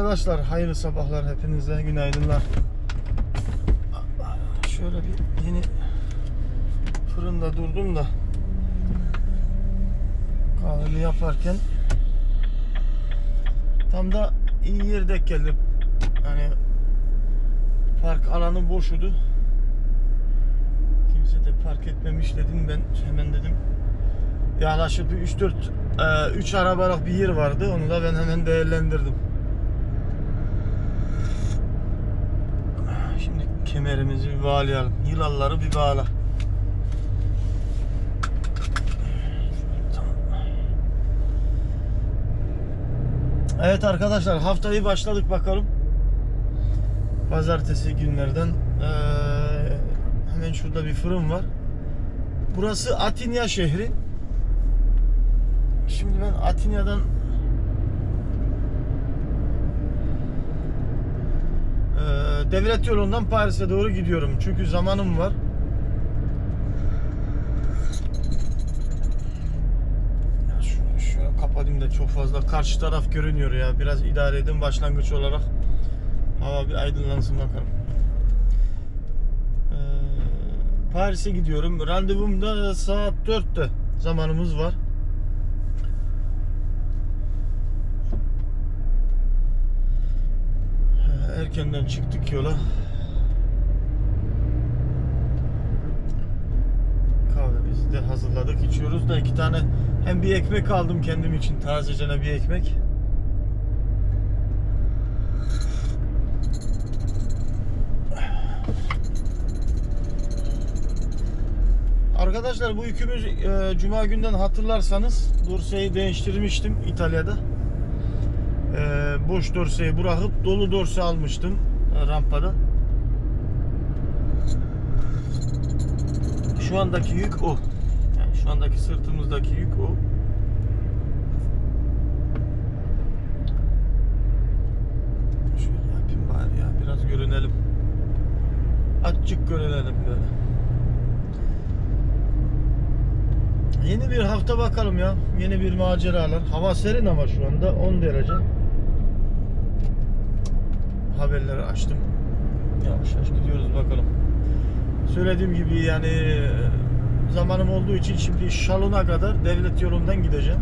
arkadaşlar, hayırlı sabahlar hepinize, günaydınlar. Şöyle bir yeni fırında durdum da kahvemi yaparken tam da iyi yerde geldim. Yani park alanı boşudu. Kimse de park etmemiş dedim ben hemen dedim yaklaşık bir 3-4 3 arabalık bir yer vardı. Onu da ben hemen değerlendirdim. Şimdi kemerimizi bir bağlayalım. Yılalları bir bağla. Evet arkadaşlar haftayı başladık bakalım. Pazartesi günlerden eee, hemen şurada bir fırın var. Burası Atinya şehri. Şimdi ben Atinya'dan eee, devlet yolundan Paris'e doğru gidiyorum. Çünkü zamanım var. Ya şunu şöyle kapatayım da çok fazla karşı taraf görünüyor ya. Biraz idare edin başlangıç olarak. Hava bir aydınlansın bakalım. Eee, Paris'e gidiyorum. Randevum da saat 4'te. Zamanımız var. Erkenden çıktık yola. Kahvemizi de hazırladık, içiyoruz da iki tane hem bir ekmek aldım kendim için tazecene bir ekmek. Arkadaşlar bu yükümüz e, Cuma günden hatırlarsanız dorseyi değiştirmiştim İtalya'da. Boş dorseyi bırakıp dolu dorse almıştım rampada. Şu andaki yük o. Yani şu andaki sırtımızdaki yük o. Şöyle yapayım bari ya biraz görünelim. Açık görünelim böyle. Yeni bir hafta bakalım ya. Yeni bir maceralar. Hava serin ama şu anda 10 derece. Haberleri açtım. Yavaş yavaş gidiyoruz bakalım. Söylediğim gibi yani e, zamanım olduğu için şimdi Şalon'a kadar devlet yolundan gideceğim.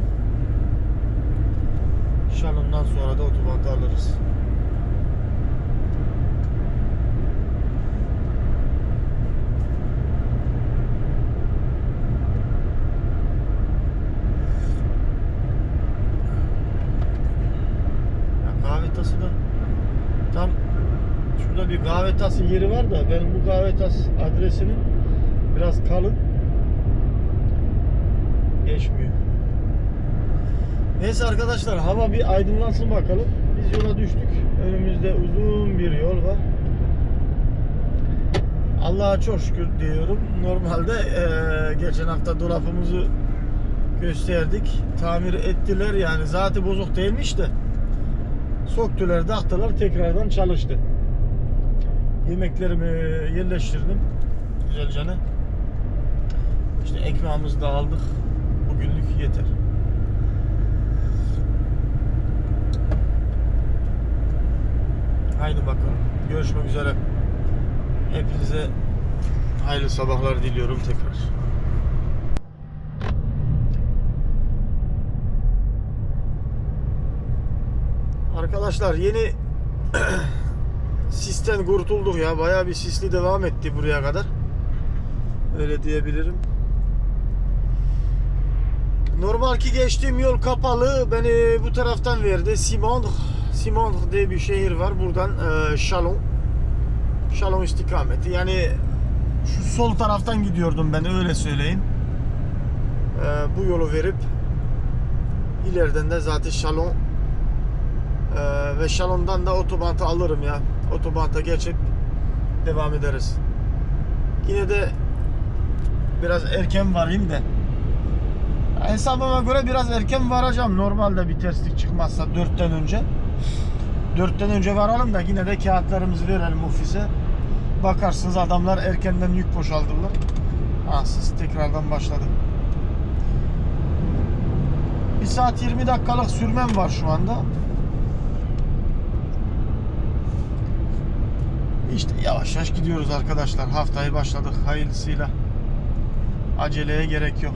Şalon'dan sonra da otobanda alırız. Ya kahve tası da tam şurada bir kahve tası yeri var da benim bu kahve adresinin biraz kalın geçmiyor. Neyse arkadaşlar hava bir aydınlansın bakalım. Biz yola düştük. Önümüzde uzun bir yol var. Allah'a çok şükür diyorum. Normalde eee, geçen hafta dolabımızı gösterdik. Tamir ettiler yani. Zaten bozuk değilmiş de. Soktular, taktılar, tekrardan çalıştı. Yemeklerimi yerleştirdim. Güzelce ne? İşte ekmeğimizi de aldık. Bugünlük yeter. Haydi bakalım. Görüşmek üzere. Hepinize hayırlı sabahlar diliyorum tekrar. Arkadaşlar yeni sisten kurtulduk ya. Bayağı bir sisli devam etti buraya kadar. Öyle diyebilirim. Normal ki geçtiğim yol kapalı. Beni bu taraftan verdi. Simondre. Simondre diye bir şehir var. Buradan e, Chalon. Chalon istikameti. Yani şu sol taraftan gidiyordum ben öyle söyleyeyim. E, bu yolu verip ileriden de zaten Chalon ee, ve Şalon'dan da otobantı alırım ya. Otobanta geçip devam ederiz. Yine de biraz erken varayım da. Hesabıma göre biraz erken varacağım. Normalde bir terslik çıkmazsa 4'ten önce. 4'ten önce varalım da yine de kağıtlarımızı verelim ofise. Bakarsınız adamlar erkenden yük boşaltırlar. Ha siz tekrardan başladı. 1 saat 20 dakikalık sürmem var şu anda. İşte yavaş yavaş gidiyoruz arkadaşlar. Haftayı başladık hayırlısıyla. Aceleye gerek yok.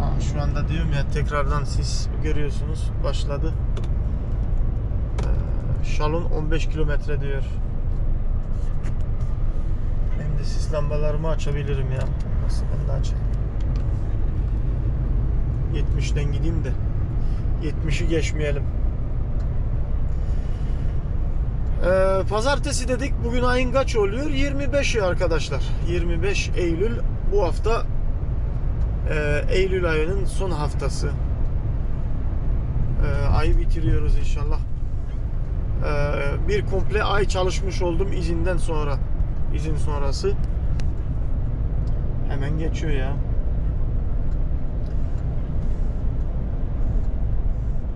Aa, şu anda diyorum ya tekrardan siz görüyorsunuz başladı. Ee, Şalon 15 kilometre diyor. Hem de sis lambalarımı açabilirim ya. Nasıl ben de açayım. 70'den gideyim de 70'i geçmeyelim. Ee, pazartesi dedik. Bugün ayın kaç oluyor? 25'i arkadaşlar. 25 Eylül bu hafta e, Eylül ayının son haftası. E, ayı bitiriyoruz inşallah. E, bir komple ay çalışmış oldum izinden sonra. İzin sonrası. Hemen geçiyor ya.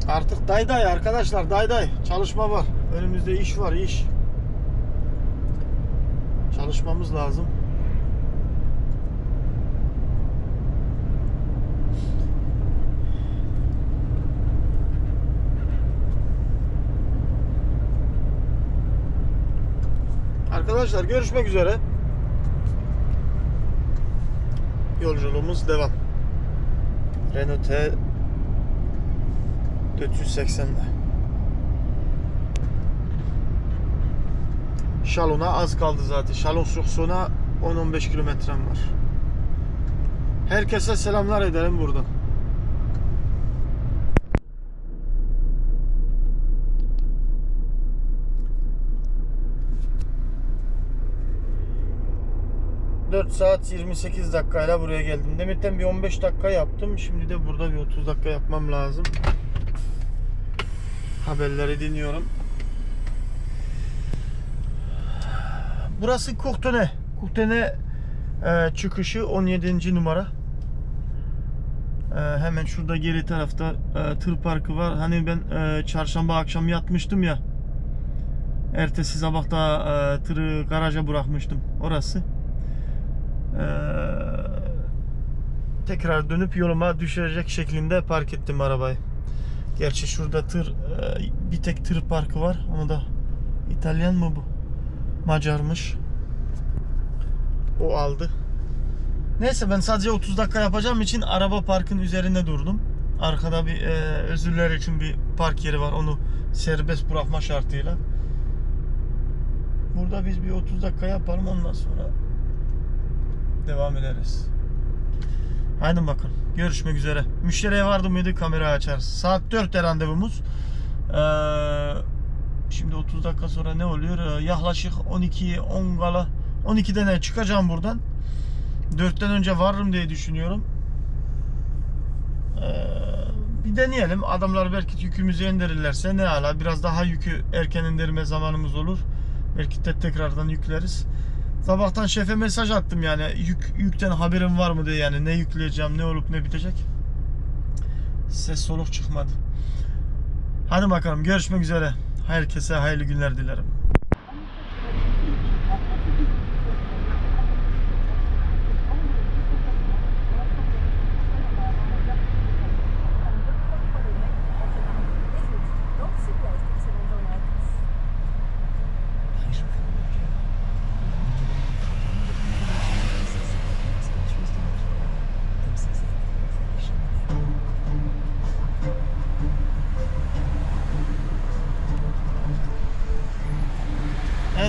Artık day day arkadaşlar day day çalışma var. Önümüzde iş var iş. Çalışmamız lazım. Arkadaşlar görüşmek üzere. Yolculuğumuz devam. Renault T 480'de. Şalon'a az kaldı zaten. Şalon Surson'a 10-15 kilometrem var. Herkese selamlar ederim buradan. ...4 saat 28 dakikayla buraya geldim. Demetten bir 15 dakika yaptım. Şimdi de burada bir 30 dakika yapmam lazım. Haberleri dinliyorum. Burası Kuhtene. Kuhtene e, çıkışı 17. numara. E, hemen şurada geri tarafta e, tır parkı var. Hani ben e, çarşamba akşam yatmıştım ya. Ertesi sabah da e, tırı garaja bırakmıştım. Orası. E, tekrar dönüp yoluma düşecek şeklinde park ettim arabayı. Gerçi şurada tır e, bir tek tır parkı var. Onu da İtalyan mı bu? Macarmış. O aldı. Neyse ben sadece 30 dakika yapacağım için araba parkın üzerinde durdum. Arkada bir e, özürler için bir park yeri var. Onu serbest bırakma şartıyla. Burada biz bir 30 dakika yapalım ondan sonra devam ederiz. Haydi bakın. Görüşmek üzere. Müşteriye vardı mıydı kamerayı açarız. Saat 4'te randevumuz. Ee, şimdi 30 dakika sonra ne oluyor? Ee, yaklaşık 12 10 gala 12'de ne çıkacağım buradan. 4'ten önce varırım diye düşünüyorum. Ee, bir deneyelim. Adamlar belki yükümüzü indirirlerse ne ala. Biraz daha yükü erken indirme zamanımız olur. Belki de tekrardan yükleriz. Sabahtan şefe mesaj attım yani yük, yükten haberin var mı diye yani ne yükleyeceğim ne olup ne bitecek. Ses soluk çıkmadı. Hadi bakalım görüşmek üzere. Herkese hayırlı günler dilerim.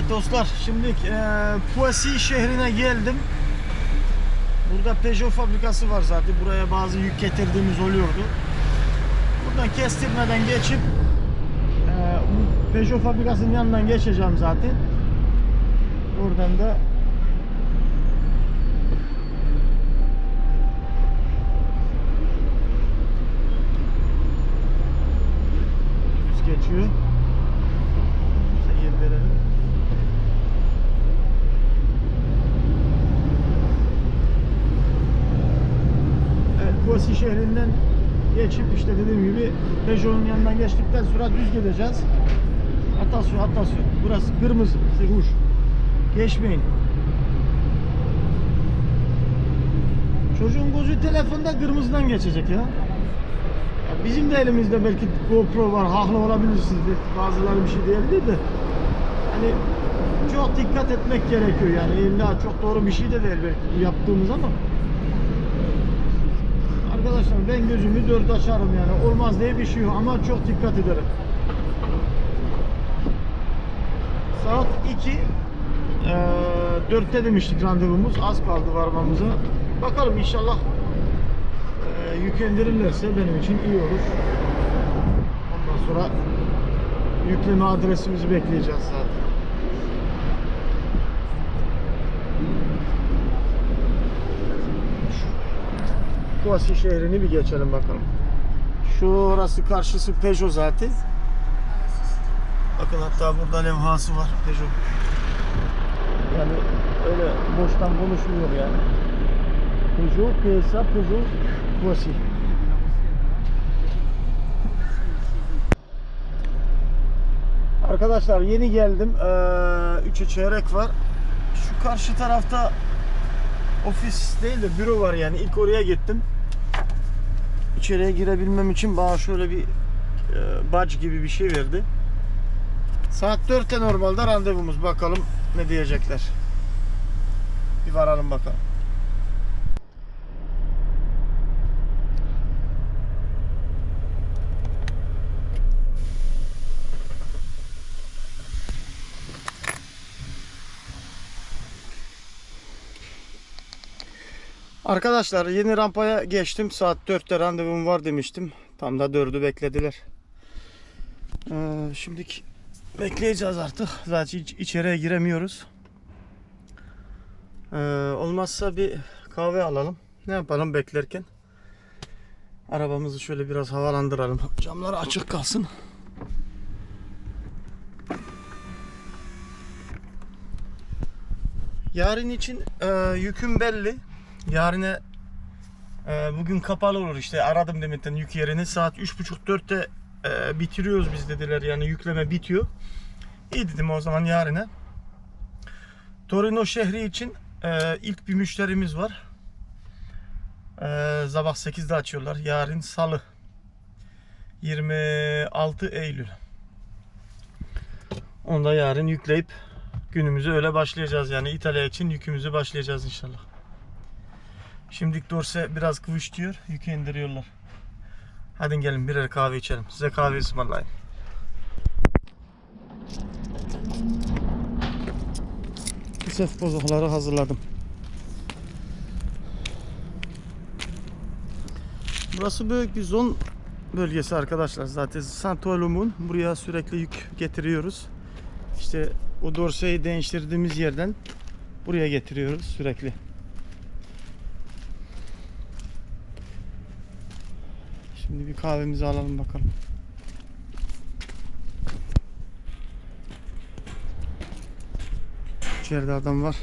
Evet dostlar şimdi e, Poissy şehrine geldim. Burada Peugeot fabrikası var zaten. Buraya bazı yük getirdiğimiz oluyordu. Buradan kestirmeden geçip e, Peugeot fabrikasının yanından geçeceğim zaten. Oradan da geçiyor. Yer verelim. Evet, Kosi şehrinden geçip işte dediğim gibi Peugeot'un yanından geçtikten sonra düz gideceğiz. Atasyon, Atasyon. Burası kırmızı, ruj. Geçmeyin. Çocuğun gözü telefonda kırmızıdan geçecek ya. Ya Bizim de elimizde belki GoPro var, haklı olabilirsiniz. Bazıları bir şey diyebilir de. Hani çok dikkat etmek gerekiyor yani. İlla çok doğru bir şey de değil belki yaptığımız ama. Arkadaşlar ben gözümü dört açarım yani. Olmaz diye bir şey yok ama çok dikkat ederim. Saat 2 eee 4'te demiştik randevumuz. Az kaldı varmamıza. Bakalım inşallah eee yük indirirlerse benim için iyi olur. Ondan sonra yükleme adresimizi bekleyeceğiz zaten Kuvasi şehrini bir geçelim bakalım. Şurası karşısı Peugeot zaten. Bakın hatta burada levhası var Peugeot. Yani öyle boştan konuşmuyor yani. Peugeot, PSA, Peugeot, Kuvasi. Arkadaşlar yeni geldim. Ee, üçü çeyrek var. Şu karşı tarafta ofis değil de büro var yani. İlk oraya gittim. İçeriye girebilmem için bana şöyle bir e, badge gibi bir şey verdi. Saat 4'te normalde randevumuz. Bakalım ne diyecekler. Bir varalım bakalım. Arkadaşlar yeni rampaya geçtim. Saat 4'te randevum var demiştim. Tam da 4'ü beklediler. Ee, şimdiki bekleyeceğiz artık. Zaten iç- içeriye giremiyoruz. Ee, olmazsa bir kahve alalım. Ne yapalım beklerken? Arabamızı şöyle biraz havalandıralım. Camlar açık kalsın. Yarın için e, yüküm belli. Yarına e, bugün kapalı olur işte aradım demekten yük yerini saat 3.30-4'te e, bitiriyoruz biz dediler yani yükleme bitiyor. İyi dedim o zaman yarına. Torino şehri için e, ilk bir müşterimiz var. E, sabah 8'de açıyorlar. Yarın salı 26 Eylül. Onda yarın yükleyip günümüzü öyle başlayacağız yani İtalya için yükümüzü başlayacağız inşallah. Şimdilik Dorse biraz kıvış diyor. Yükü indiriyorlar. Hadi gelin birer kahve içelim. Size kahve ısmarlayayım. Kisef bozukları hazırladım. Burası büyük bir zon bölgesi arkadaşlar. Zaten Santolum'un buraya sürekli yük getiriyoruz. İşte o dorseyi değiştirdiğimiz yerden buraya getiriyoruz sürekli. Şimdi bir kahvemizi alalım bakalım. İçeride adam var.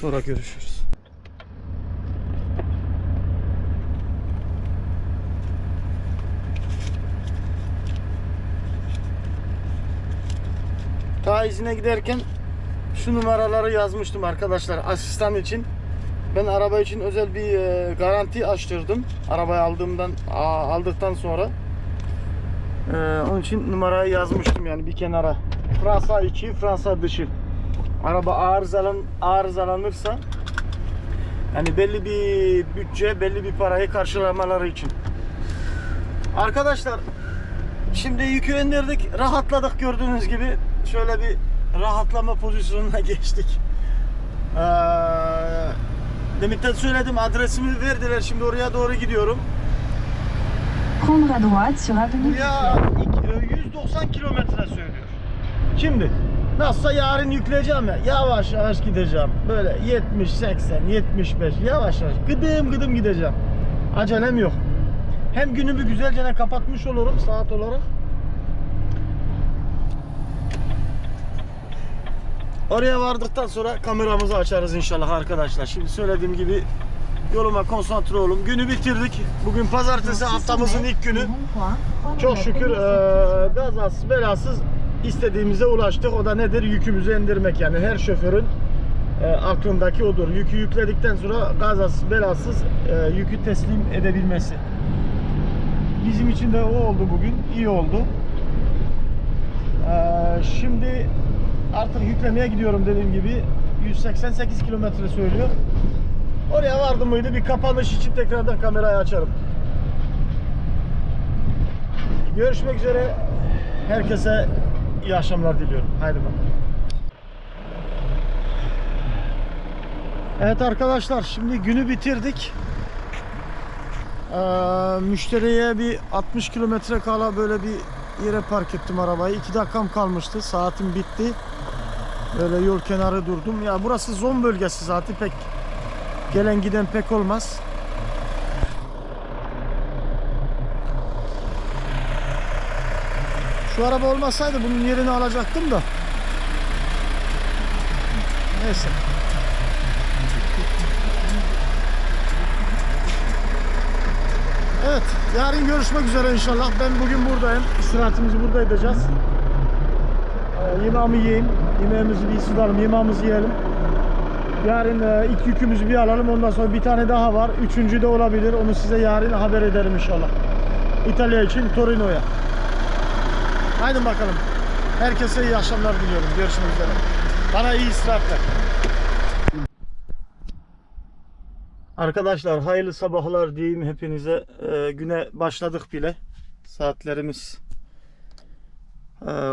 Sonra görüşürüz. Ta izine giderken şu numaraları yazmıştım arkadaşlar asistan için. Ben araba için özel bir e, garanti açtırdım. Arabayı aldığımdan a- aldıktan sonra. E, onun için numarayı yazmıştım yani bir kenara. Fransa içi, Fransa dışı. Araba arızalan arızalanırsa yani belli bir bütçe, belli bir parayı karşılamaları için. Arkadaşlar şimdi yükü indirdik, rahatladık gördüğünüz gibi. Şöyle bir rahatlama pozisyonuna geçtik. Ee, Deminten söyledim adresimi verdiler. Şimdi oraya doğru gidiyorum. Prendre à droite sur Avenue e, 190 kilometre söylüyor. Şimdi nasılsa yarın yükleyeceğim ya. Yavaş yavaş gideceğim. Böyle 70, 80, 75 yavaş yavaş gıdım gıdım gideceğim. Acelem yok. Hem günümü güzelce kapatmış olurum saat olarak. Oraya vardıktan sonra kameramızı açarız inşallah arkadaşlar. Şimdi söylediğim gibi yoluma konsantre olun. Günü bitirdik. Bugün pazartesi haftamızın ilk günü. Çok şükür eee gazasız belasız istediğimize ulaştık. O da nedir? Yükümüzü indirmek yani her şoförün eee, aklındaki odur. Yükü yükledikten sonra gazasız belasız eee, yükü teslim edebilmesi. Bizim için de o oldu bugün. İyi oldu. Eee, şimdi Artık yüklemeye gidiyorum dediğim gibi. 188 kilometre söylüyor. Oraya vardım mıydı bir kapanış için tekrardan kamerayı açarım. Görüşmek üzere. Herkese iyi akşamlar diliyorum. Haydi bakalım. Evet arkadaşlar şimdi günü bitirdik. Ee, müşteriye bir 60 kilometre kala böyle bir yere park ettim arabayı. 2 dakikam kalmıştı. Saatim bitti. Böyle yol kenarı durdum. Ya burası zon bölgesi zaten pek gelen giden pek olmaz. Şu araba olmasaydı bunun yerini alacaktım da. Neyse. Evet, yarın görüşmek üzere inşallah. Ben bugün buradayım. İstirahatimizi burada edeceğiz. Ee, yemeğimi yiyeyim. Yemeğimizi bir ısıtalım, yemeğimizi yiyelim. Yarın e, ilk yükümüzü bir alalım. Ondan sonra bir tane daha var. Üçüncü de olabilir. Onu size yarın haber ederim inşallah. İtalya için Torino'ya. Haydi bakalım. Herkese iyi akşamlar diliyorum. Görüşmek üzere. Bana iyi istirahatler. Arkadaşlar hayırlı sabahlar diyeyim hepinize. Ee, güne başladık bile. Saatlerimiz e,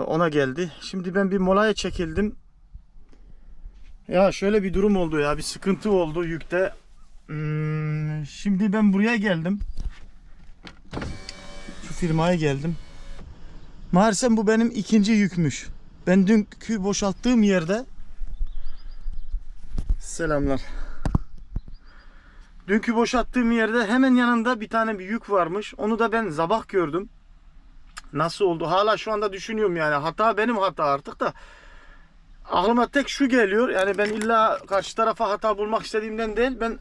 ona geldi. Şimdi ben bir molaya çekildim. Ya şöyle bir durum oldu ya. Bir sıkıntı oldu yükte. Hmm, şimdi ben buraya geldim. Şu firmaya geldim. Meğersem bu benim ikinci yükmüş. Ben dünkü boşalttığım yerde Selamlar. Dünkü boşalttığım yerde hemen yanında bir tane bir yük varmış. Onu da ben sabah gördüm. Nasıl oldu? Hala şu anda düşünüyorum yani. Hata benim hata artık da. Aklıma tek şu geliyor. Yani ben illa karşı tarafa hata bulmak istediğimden değil. Ben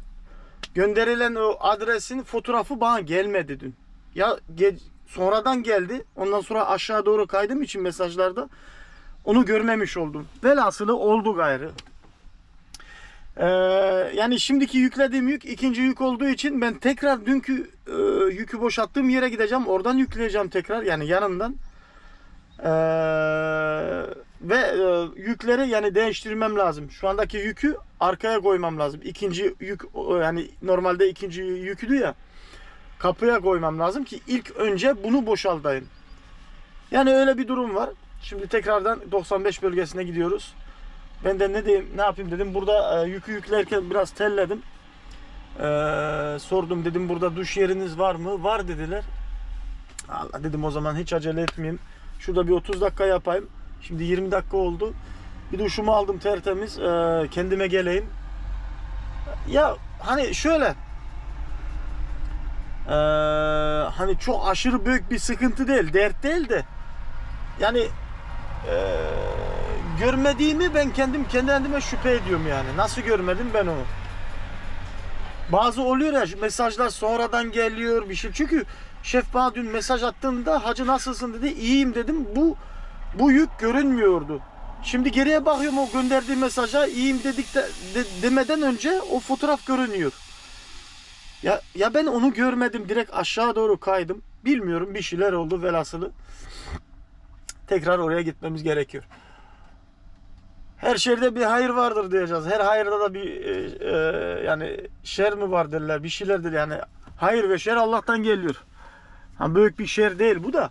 gönderilen o adresin fotoğrafı bana gelmedi dün. Ya sonradan geldi. Ondan sonra aşağı doğru kaydım için mesajlarda. Onu görmemiş oldum. Velhasılı oldu gayrı. Ee, yani şimdiki yüklediğim yük ikinci yük olduğu için ben tekrar dünkü e, yükü boşalttığım yere gideceğim. Oradan yükleyeceğim tekrar yani yanından. Ee, ve e, yükleri yani değiştirmem lazım. Şu andaki yükü arkaya koymam lazım. İkinci yük yani normalde ikinci yüküdü ya. Kapıya koymam lazım ki ilk önce bunu boşaltayım. Yani öyle bir durum var. Şimdi tekrardan 95 bölgesine gidiyoruz. Ben de ne diyeyim, ne yapayım dedim. Burada e, yükü yüklerken biraz telledim. E, sordum dedim burada duş yeriniz var mı? Var dediler. Allah dedim o zaman hiç acele etmeyeyim. Şurada bir 30 dakika yapayım. Şimdi 20 dakika oldu. Bir duşumu aldım tertemiz. E, kendime geleyim. Ya hani şöyle. E, hani çok aşırı büyük bir sıkıntı değil. Dert değil de. Yani e, görmediğimi ben kendim kendi kendime şüphe ediyorum yani. Nasıl görmedim ben onu? Bazı oluyor ya mesajlar sonradan geliyor bir şey. Çünkü şef bana dün mesaj attığında hacı nasılsın dedi. İyiyim dedim. Bu bu yük görünmüyordu. Şimdi geriye bakıyorum o gönderdiği mesaja iyiyim dedik de, de- demeden önce o fotoğraf görünüyor. Ya ya ben onu görmedim. Direkt aşağı doğru kaydım. Bilmiyorum bir şeyler oldu velhasılı. Tekrar oraya gitmemiz gerekiyor. Her şerde bir hayır vardır diyeceğiz. Her hayırda da bir e, e, yani şer mi var derler. Bir şeylerdir yani. Hayır ve şer Allah'tan geliyor. Ha, büyük bir şer değil bu da.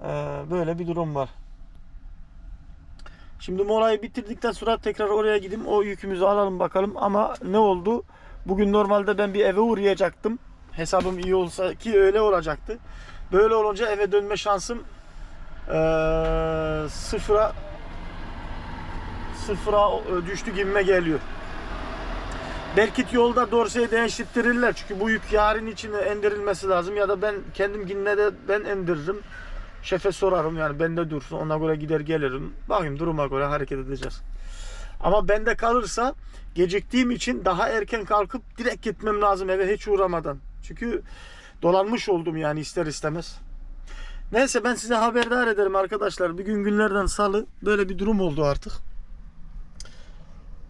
E, böyle bir durum var. Şimdi molayı bitirdikten sonra tekrar oraya gideyim. O yükümüzü alalım bakalım. Ama ne oldu? Bugün normalde ben bir eve uğrayacaktım. Hesabım iyi olsa ki öyle olacaktı. Böyle olunca eve dönme şansım eee sıfıra sıfıra düştü gibime geliyor. Belki yolda dorseyi değiştirirler çünkü bu yük yarın içine endirilmesi lazım ya da ben kendim yine de ben endiririm. Şefe sorarım yani bende dursun ona göre gider gelirim. Bakayım duruma göre hareket edeceğiz. Ama bende kalırsa geciktiğim için daha erken kalkıp direkt gitmem lazım eve hiç uğramadan. Çünkü dolanmış oldum yani ister istemez. Neyse ben size haberdar ederim arkadaşlar. Bir gün günlerden salı böyle bir durum oldu artık.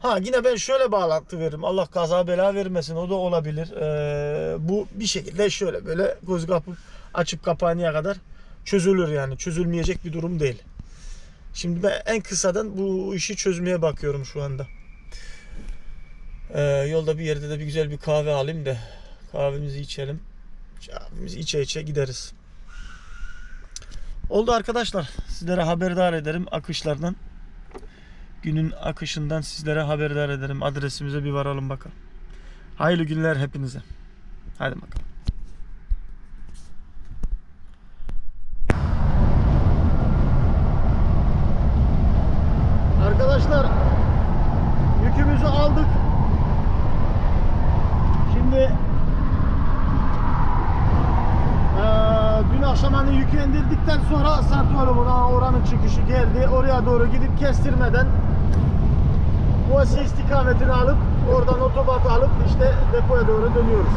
Ha yine ben şöyle bağlantı veririm. Allah kaza bela vermesin o da olabilir. Ee, bu bir şekilde şöyle böyle göz kapıp açıp kapağına kadar çözülür yani. Çözülmeyecek bir durum değil. Şimdi ben en kısadan bu işi çözmeye bakıyorum şu anda. Ee, yolda bir yerde de bir güzel bir kahve alayım da kahvemizi içelim. Kahvemizi içe içe gideriz. Oldu arkadaşlar. Sizlere haberdar ederim akışlardan. Günün akışından sizlere haberdar ederim. Adresimize bir varalım bakalım. Hayırlı günler hepinize. Hadi bakalım. Arkadaşlar yükümüzü aldık. Şimdi eee dün akşam hani yükü indirdikten sonra Santualo'nun oranın çıkışı geldi. Oraya doğru gidip kestirmeden Boğaziçi istikametini alıp oradan otobat alıp işte depoya doğru dönüyoruz.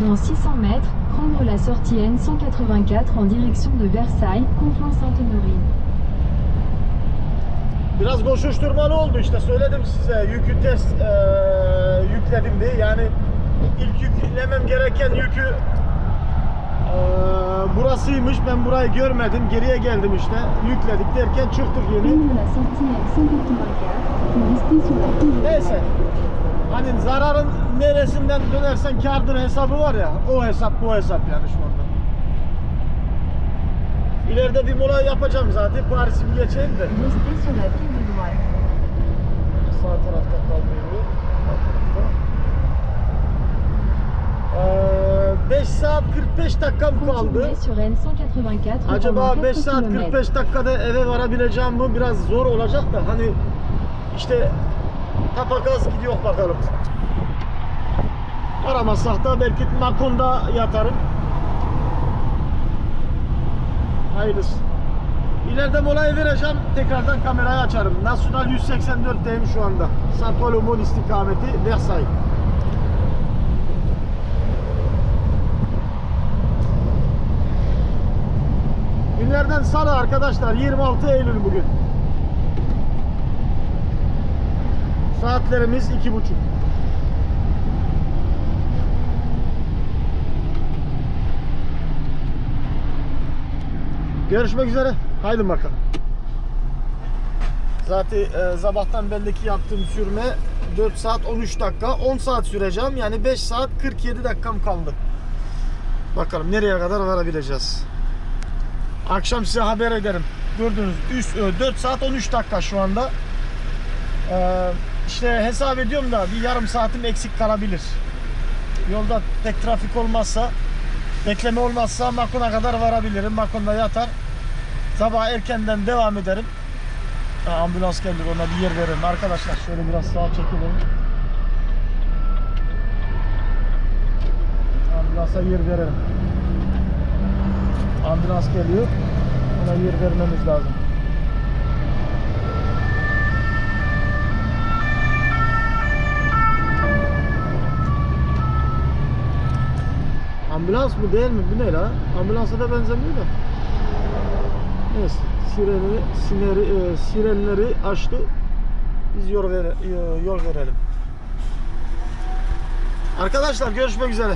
Dans 600 mètres, prendre la sortie N184 en direction de Versailles, Conflans-Sainte-Honorine. Biraz koşuşturmalı oldu işte söyledim size yükü test eee, yükledim diye yani ilk yüklemem gereken yükü burasıymış. Ben burayı görmedim. Geriye geldim işte. Yükledik derken çıktık yeni. Prendre la sortie N184 pour rester sur la piste de neyse. Hani zararın neresinden dönersen kardır hesabı var ya o hesap bu hesap yani şu anda. İleride bir mola yapacağım zaten. Paris'i bir geçeyim de. Sağ tarafta kalmıyor. Ee, 5 saat 45 dakikam kaldı. Continuez sur N184 Acaba pendant 5 4 saat km. 45 dakikada eve varabileceğim mi? Biraz zor olacak da hani işte tapakas gidiyor bakalım. Aramazsak da belki Makon'da yatarım. Hayırlısı. İleride molayı vereceğim. Tekrardan kamerayı açarım. National 184'teyim şu anda. Saint-Paul istikameti Versailles. Günlerden salı arkadaşlar 26 Eylül bugün. Saatlerimiz iki buçuk. Görüşmek üzere. Haydi bakalım. Zaten e, sabahtan belleki yaptığım sürme 4 saat 13 dakika. 10 saat süreceğim. Yani 5 saat 47 dakikam kaldı. Bakalım nereye kadar varabileceğiz. Akşam size haber ederim. Gördünüz üst, e, 4 saat 13 dakika şu anda. Ee, işte hesap ediyorum da bir yarım saatim eksik kalabilir. Yolda pek trafik olmazsa bekleme olmazsa Makon'a kadar varabilirim. Makon'da yatar. Sabah erkenden devam ederim. Ha, ambulans gelir ona bir yer veririm. Arkadaşlar şöyle biraz sağa çekelim. Ambulansa yer verelim. Ambulans geliyor. Ona yer vermemiz lazım. Ambulans mı değil mi? Bu ne la? Ambulansa da benzemiyor da. Neyse. Sireni, sineri, e, sirenleri açtı. Biz yol, vere, e, yol verelim. Arkadaşlar görüşmek üzere.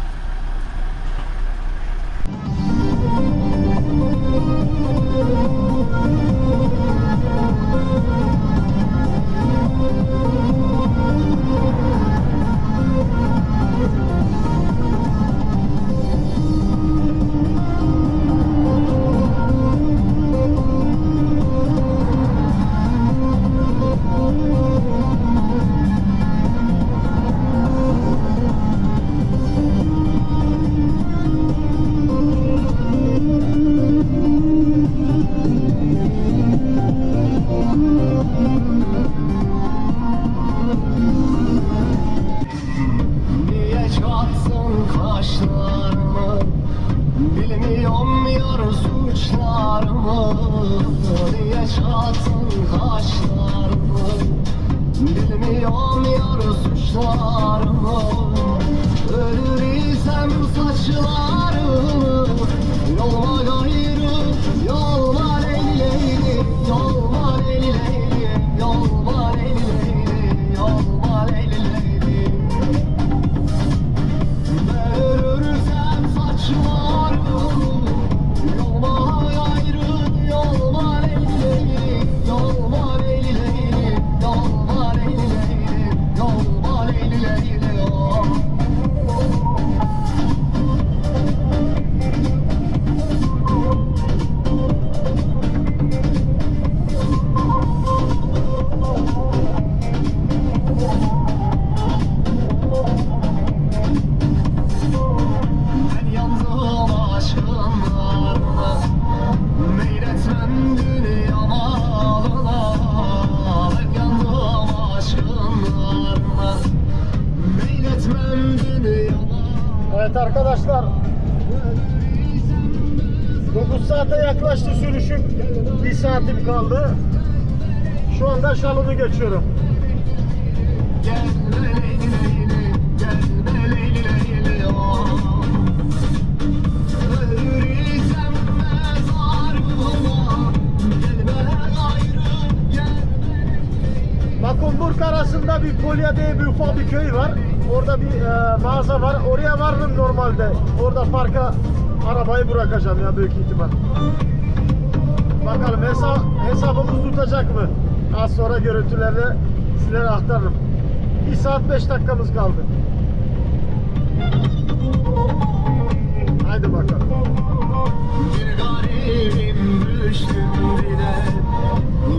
Gelme ayrı, gelme Bakumburg arasında bir Polya diye bir ufak bir köy var. Orada bir e, mağaza var. Oraya vardım normalde. Orada parka arabayı bırakacağım ya büyük ihtimal. Bakalım hesa hesabımız tutacak mı? Az sonra görüntülerde sizlere aktarırım. 1 saat 5 dakikamız kaldı. Haydi bakalım. Bir garibim düştüm dile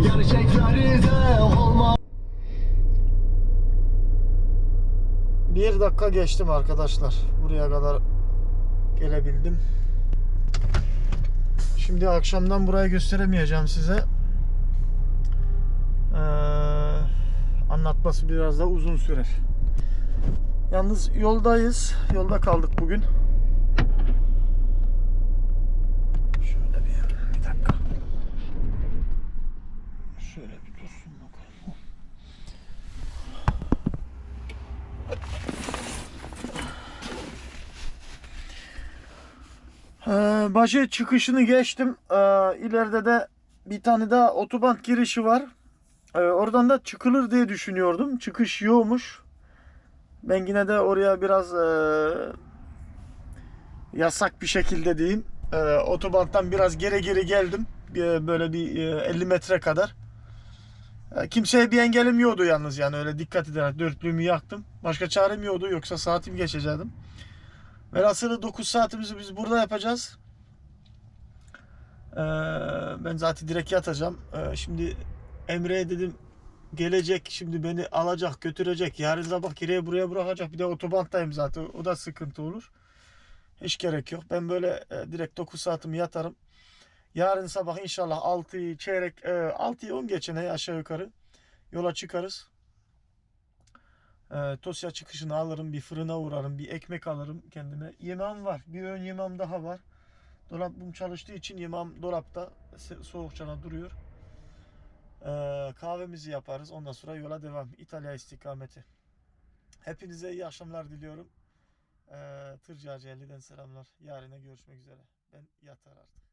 Gerçeklerde olmaz Bir dakika geçtim arkadaşlar. Buraya kadar gelebildim. Şimdi akşamdan burayı gösteremeyeceğim size. Anlatması biraz da uzun sürer. Yalnız yoldayız. Yolda kaldık bugün. Şöyle bir, bir dakika. Şöyle bir dursun bakalım. Ee, Başı çıkışını geçtim. Ee, ileride de bir tane daha otoban girişi var. Ee, oradan da çıkılır diye düşünüyordum. Çıkış yokmuş. Ben yine de oraya biraz ee, yasak bir şekilde diyeyim. Ee, otobandan biraz geri geri geldim. Bir- böyle bir ee, 50 metre kadar. Ee, kimseye bir engelim yoktu yalnız yani öyle dikkat ederek dörtlüğümü yaktım. Başka çarem yoktu yoksa saatim geçecektim. Velhasılı 9 saatimizi biz burada yapacağız. Ee, ben zaten direkt yatacağım. Ee, şimdi Emre'ye dedim gelecek şimdi beni alacak götürecek. Yarın sabah kireye buraya bırakacak. Bir de otobandayım zaten. O da sıkıntı olur. Hiç gerek yok. Ben böyle e, direkt 9 saatimi yatarım. Yarın sabah inşallah 6'yı çeyrek e, 6'yı 10 geçene aşağı yukarı yola çıkarız. E, Tosya çıkışını alırım, bir fırına uğrarım, bir ekmek alırım kendime. Yemeğim var, bir ön yemeğim daha var. Dolabım çalıştığı için yemeğim dolapta se- soğukçana duruyor. E, kahvemizi yaparız, ondan sonra yola devam. İtalya istikameti. Hepinize iyi akşamlar diliyorum. E, Tırcı Hacı 50'den selamlar. Yarına görüşmek üzere. Ben yatar artık.